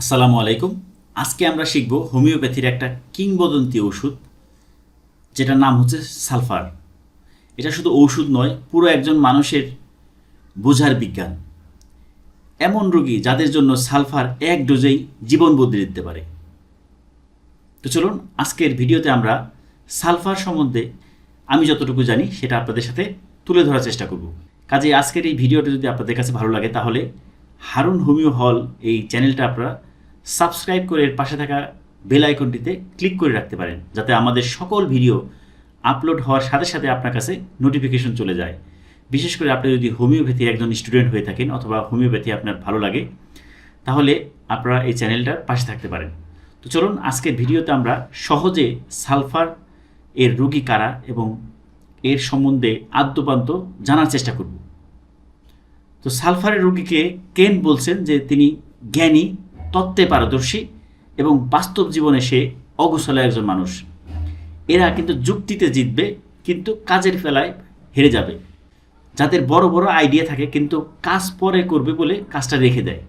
আসসালামু আলাইকুম। আজকে আমরা শিখব হোমিওপ্যাথির একটা কিংবদন্তি ওষুধ, যেটার নাম হচ্ছে সালফার। এটা শুধু ওষুধ নয়, পুরো একজন মানুষের বোঝার বিজ্ঞান। এমন রোগী যাদের জন্য সালফার এক ডোজেই জীবন বদলে দিতে পারে। তো চলুন, আজকের ভিডিওতে আমরা সালফার সম্বন্ধে আমি যতটুকু জানি সেটা আপনাদের সাথে তুলে ধরার চেষ্টা করব। কাজে আজকের এই ভিডিওটা যদি আপনাদের কাছে ভালো লাগে তাহলে হারুন হোমিও হল এই চ্যানেলটা আপনারা সাবস্ক্রাইব করে এর পাশে থাকা বেল আইকনটিতে ক্লিক করে রাখতে পারেন, যাতে আমাদের সকল ভিডিও আপলোড হওয়ার সাথে সাথে আপনার কাছে নোটিফিকেশন চলে যায়। বিশেষ করে আপনি যদি হোমিওপ্যাথি একজন স্টুডেন্ট হয়ে থাকেন অথবা হোমিওপ্যাথি আপনার ভালো লাগে, তাহলে আপনারা এই চ্যানেলটার পাশে থাকতে পারেন। তো চলুন, আজকের ভিডিওতে আমরা সহজে সালফার এর রুগী কারা এবং এর সম্বন্ধে আদ্যপান্ত জানার চেষ্টা করব। তো সালফারের রোগীকে কেন বলছেন যে তিনি জ্ঞানী, তত্ত্বে পারদর্শী এবং বাস্তব জীবনে সে অগোছলা একজন মানুষ? এরা কিন্তু যুক্তিতে জিতবে, কিন্তু কাজের ফেলায় হেরে যাবে। যাদের বড় বড় আইডিয়া থাকে কিন্তু কাজ পরে করবে বলে কাজটা রেখে দেয়।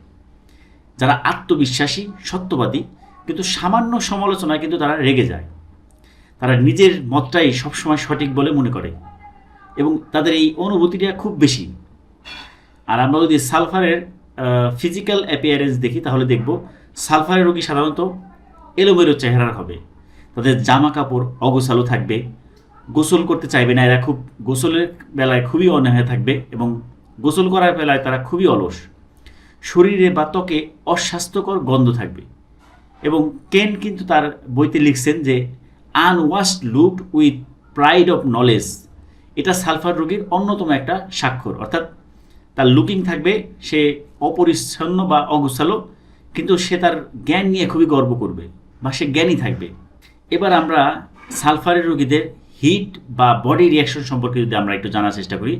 যারা আত্মবিশ্বাসী, সত্যবাদী, কিন্তু সামান্য সমালোচনায় কিন্তু তারা রেগে যায়। তারা নিজের মতটাই সবসময় সঠিক বলে মনে করে এবং তাদের এই অনুভূতিটা খুব বেশি। আর আমরা যদি সালফারের ফিজিক্যাল অ্যাপিয়ারেন্স দেখি, তাহলে দেখব সালফারের রোগী সাধারণত এলোমেলো চেহারার হবে। তাদের জামা কাপড় অগোছালো থাকবে, গোসল করতে চাইবে না, এরা খুব গোসলের বেলায় খুবই অনীহা থাকবে এবং গোসল করার বেলায় তারা খুবই অলস। শরীরে বা ত্বকে অস্বাস্থ্যকর গন্ধ থাকবে এবং কেন কিন্তু তার বইতে লিখছেন যে unwashed looked with pride of knowledge এটা সালফার রোগীর অন্যতম একটা স্বাক্ষর। অর্থাৎ তার লুকিং থাকবে, সে অপরিচ্ছন্ন বা অগোছালো, কিন্তু সে তার জ্ঞান নিয়ে খুবই গর্ব করবে বা সে জ্ঞানী থাকবে। এবার আমরা সালফারের রোগীদের হিট বা বডি রিয়াকশন সম্পর্কে যদি আমরা একটু জানার চেষ্টা করি,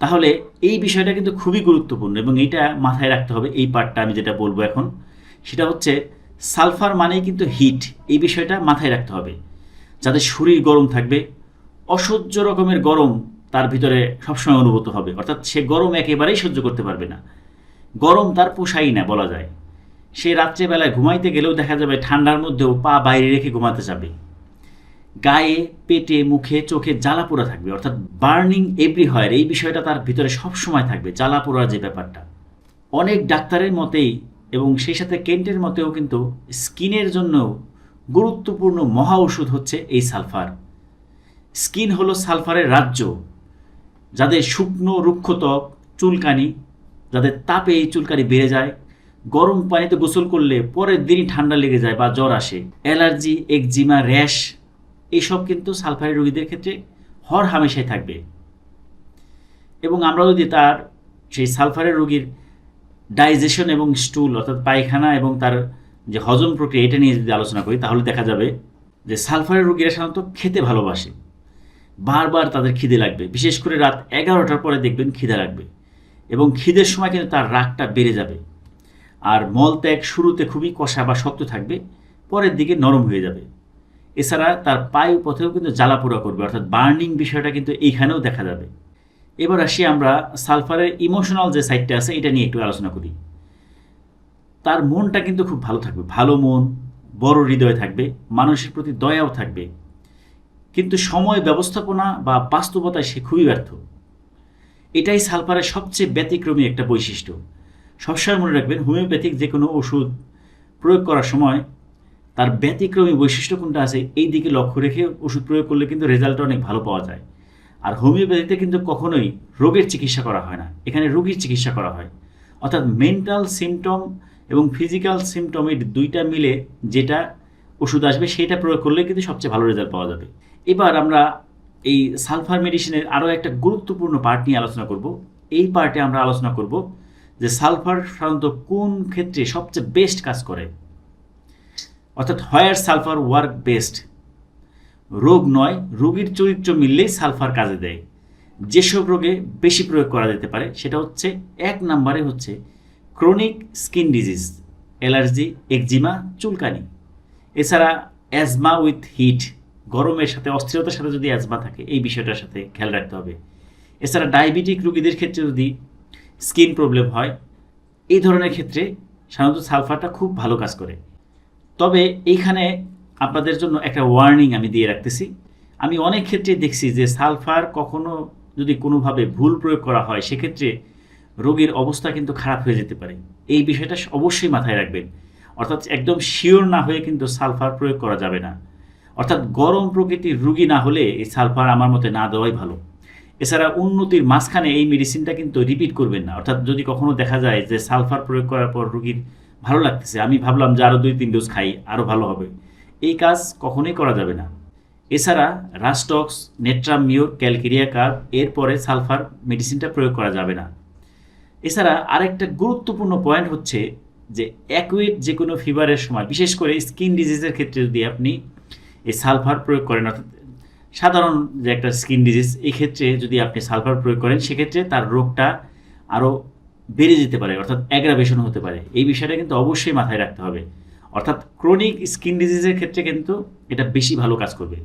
তাহলে এই বিষয়টা কিন্তু খুবই গুরুত্বপূর্ণ এবং এটা মাথায় রাখতে হবে, এই পার্টটা আমি যেটা বলব এখন। সেটা হচ্ছে সালফার মানেই কিন্তু হিট এই বিষয়টা মাথায় রাখতে হবে। যাদের শরীর গরম থাকবে, অসহ্য রকমের গরম তার ভিতরে সবসময় অনুভূত হবে। অর্থাৎ সে গরম একেবারেই সহ্য করতে পারবে না। গরম তার পোষাই না, বলা যায়। সে রাত্রেবেলায় ঘুমাইতে গেলেও দেখা যাবে ঠান্ডার মধ্যেও পা বাইরে রেখে ঘুমাতে যাবে। গায়ে, পেটে, মুখে, চোখে জ্বালা পোড়া থাকবে। অর্থাৎ বার্নিং এভরি হয় এই বিষয়টা তার ভিতরে সবসময় থাকবে, জ্বালা পোড়া যে ব্যাপারটা। অনেক ডাক্তারের মতেই এবং সেই সাথে কেন্টের মতেও কিন্তু স্কিনের জন্য গুরুত্বপূর্ণ মহা ওষুধ হচ্ছে এই সালফার। স্কিন হলো সালফারের রাজ্য। যাদের শুকনো রুক্ষ ত্বক চুলকানি, যাদের তাপে এই চুলকানি বেড়ে যায়, গরম পানিতে গোসল করলে পরের দিনই ঠান্ডা লেগে যায় বা জ্বর আসে। অ্যালার্জি, একজিমা, র্যাশ এইসব কিন্তু সালফারের রোগীদের ক্ষেত্রে হর হামেশাই থাকবে। এবং আমরা যদি তার সেই সালফারের রোগীর ডাইজেশন এবং স্টুল অর্থাৎ পায়খানা এবং তার যে হজম প্রক্রিয়া, এটা নিয়ে যদি আলোচনা করি, তাহলে দেখা যাবে যে সালফারের রোগীরা সাধারণত খেতে ভালোবাসে। বারবার তাদের খিদে লাগবে। বিশেষ করে রাত এগারোটার পরে দেখবেন খিদে লাগবে। এবং খিদের সময় কিন্তু তার রাগটা বেড়ে যাবে। আর মলত্যাগ শুরুতে খুবই কষা বা শক্ত থাকবে, পরের দিকে নরম হয়ে যাবে। এছাড়া তার পায়ু পথেও কিন্তু জ্বালাপোড়া করবে, অর্থাৎ বার্নিং বিষয়টা কিন্তু এইখানেও দেখা যাবে। এবার আসি আমরা সালফারের ইমোশনাল যে সাইডটা আছে, এটা নিয়ে একটু আলোচনা করি। তার মনটা কিন্তু খুব ভালো থাকবে, ভালো মন, বড় হৃদয় থাকবে, মানুষের প্রতি দয়াও থাকবে। কিন্তু সময় ব্যবস্থাপনা বা বাস্তবতায় সে খুবই ব্যর্থ। এটাই সালফারের সবচেয়ে ব্যতিক্রমী একটা বৈশিষ্ট্য। সবসময় মনে রাখবেন, হোমিওপ্যাথিক যে কোনো ওষুধ প্রয়োগ করার সময় তার ব্যতিক্রমী বৈশিষ্ট্য কোনটা আছে, এই দিকে লক্ষ্য রেখে ওষুধ প্রয়োগ করলে কিন্তু রেজাল্ট অনেক ভালো পাওয়া যায়। আর হোমিওপ্যাথিতে কিন্তু কখনোই রোগের চিকিৎসা করা হয় না। এখানে রোগীর চিকিৎসা করা হয়। অর্থাৎ মেন্টাল সিমটম এবং ফিজিক্যাল সিমটমের দুইটা মিলে যেটা ওষুধ আসবে সেটা প্রয়োগ করলে কিন্তু সবচেয়ে ভালো রেজাল্ট পাওয়া যাবে। এবার আমরা এই সালফার মেডিসিনের আরও একটা গুরুত্বপূর্ণ পার্ট নিয়ে আলোচনা করব। এই পার্টে আমরা আলোচনা করব যে সালফার সাধারণত কোন ক্ষেত্রে সবচেয়ে বেস্ট কাজ করে। অর্থাৎ হোয়ার সালফার ওয়ার্ক বেস্ট রোগ নয়, রোগীর চরিত্র মিললেই সালফার কাজে দেয়। যেসব রোগে বেশি প্রয়োগ করা যেতে পারে, সেটা হচ্ছে এক নম্বরে হচ্ছে chronic skin disease allergy, eczema, চুলকানি। এছাড়া অ্যাজমা উইথ হিট গরমের সাথে, অস্থিরতার সাথে যদি অ্যাজমা থাকে, এই বিষয়টার সাথে খেয়াল রাখতে হবে। এছাড়া ডায়াবেটিক রোগীদের ক্ষেত্রে যদি স্কিন প্রবলেম হয়, এই ধরনের ক্ষেত্রে সাধারণত সালফারটা খুব ভালো কাজ করে। তবে এইখানে আপনাদের জন্য একটা ওয়ার্নিং আমি দিয়ে রাখতেছি। আমি অনেক ক্ষেত্রে দেখছি যে সালফার কখনো যদি কোনোভাবে ভুল প্রয়োগ করা হয়, সেক্ষেত্রে রোগীর অবস্থা কিন্তু খারাপ হয়ে যেতে পারে। এই বিষয়টা অবশ্যই মাথায় রাখবেন। অর্থাৎ একদম শিওর না হয়ে কিন্তু সালফার প্রয়োগ করা যাবে না। অর্থাৎ গরম প্রকৃতির রুগী না হলে এই সালফার আমার মতে না দেওয়াই ভালো। এছাড়া উন্নতির মাঝখানে এই মেডিসিনটা কিন্তু রিপিট করবেন না। অর্থাৎ যদি কখনো দেখা যায় যে সালফার প্রয়োগ করার পর রুগীর ভালো লাগতেছে, আমি ভাবলাম যে আরও দুই তিন ডোজ খাই আরও ভালো হবে। এই কাজ কখনোই করা যাবে না। এছাড়া rhus tox natrum mur calcarea carb এরপরে সালফার মেডিসিনটা প্রয়োগ করা যাবে না। এছাড়া আরেকটা গুরুত্বপূর্ণ পয়েন্ট হচ্ছে যে অ্যাকুইট যে কোনো ফিভারের সময়, বিশেষ করে স্কিন ডিজিজের ক্ষেত্রে যদি আপনি এই সালফার প্রয়োগ করেন, অর্থাৎ সাধারণ যে একটা স্কিন ডিজিজ এই ক্ষেত্রে যদি আপনি সালফার প্রয়োগ করেন, সেক্ষেত্রে তার রোগটা আরও বেড়ে যেতে পারে, অর্থাৎ অ্যাগ্রাভেশন হতে পারে। এই বিষয়টা কিন্তু অবশ্যই মাথায় রাখতে হবে। অর্থাৎ ক্রনিক স্কিন ডিজিজের ক্ষেত্রে কিন্তু এটা বেশি ভালো কাজ করবে।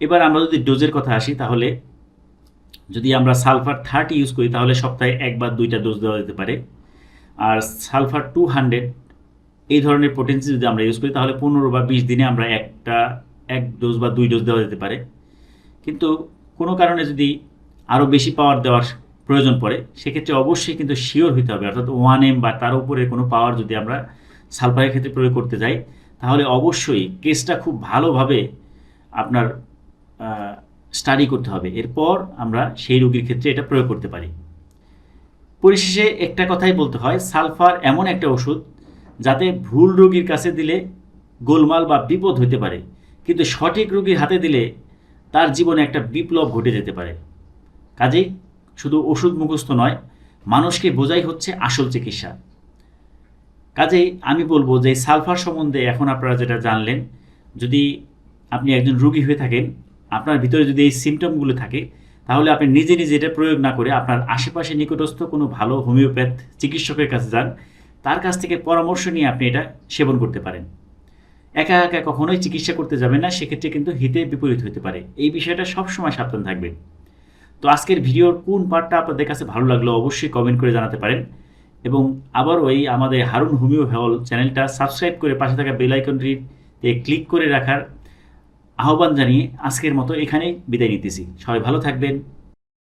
এবার আমরা যদি ডোজের কথা আসি, তাহলে যদি আমরা সালফার থার্টি ইউজ করি, তাহলে সপ্তাহে একবার দুইটা ডোজ দেওয়া যেতে পারে। আর সালফার টু হান্ড্রেড এই ধরনের পোটেন্সি যদি আমরা ইউজ করি, তাহলে পনেরো বা বিশ দিনে আমরা একটা, এক ডোজ বা দুই ডোজ দেওয়া যেতে পারে। কিন্তু কোনো কারণে যদি আরও বেশি পাওয়ার দেওয়ার প্রয়োজন পড়ে, সেক্ষেত্রে অবশ্যই কিন্তু শিওর হতে হবে। অর্থাৎ ওয়ান এম বা তার উপরে কোনো পাওয়ার যদি আমরা সালফারের ক্ষেত্রে প্রয়োগ করতে যাই, তাহলে অবশ্যই কেসটা খুব ভালোভাবে আপনার স্টাডি করতে হবে। এরপর আমরা সেই রোগীর ক্ষেত্রে এটা প্রয়োগ করতে পারি। পরিশেষে একটা কথাই বলতে হয়, সালফার এমন একটা ওষুধ যাতে ভুল রোগীর কাছে দিলে গোলমাল বা বিপদ হতে পারে, কিন্তু সঠিক রোগীর হাতে দিলে তার জীবনে একটা বিপ্লব ঘটে যেতে পারে। কাজেই শুধু ওষুধ মুখস্থ নয়, মানুষকে বোঝাই হচ্ছে আসল চিকিৎসা। কাজেই আমি বলব যে সালফার সম্বন্ধে এখন আপনারা যেটা জানলেন, যদি আপনি একজন রোগী হয়ে থাকেন, আপনার ভিতরে যদি এই সিমটমগুলো থাকে তাহলে আপনি নিজে নিজে এটা প্রয়োগ না করে আপনার আশেপাশে নিকটস্থ কোনো ভালো হোমিওপ্যাথ চিকিৎসকের কাছে যান। তার কাছ থেকে পরামর্শ নিয়ে আপনি এটা সেবন করতে পারেন। একা একা কখনোই চিকিৎসা করতে যাবেন না, সেক্ষেত্রে কিন্তু হিতে বিপরীত হতে পারে। এই বিষয়টা সবসময় সাবধান থাকবেন। তো আজকের ভিডিওর কোন পার্টটা আপনাদের কাছে ভালো লাগল অবশ্যই কমেন্ট করে জানাতে পারেন। এবং আবার ওই আমাদের হারুন হোমিও হল চ্যানেলটা সাবস্ক্রাইব করে পাশে থাকা বেল ক্লিক করে রাখার আহ্বান জানিয়ে আজকের মতো এখানেই বিদায় নিতেছি। সবাই ভালো থাকবেন।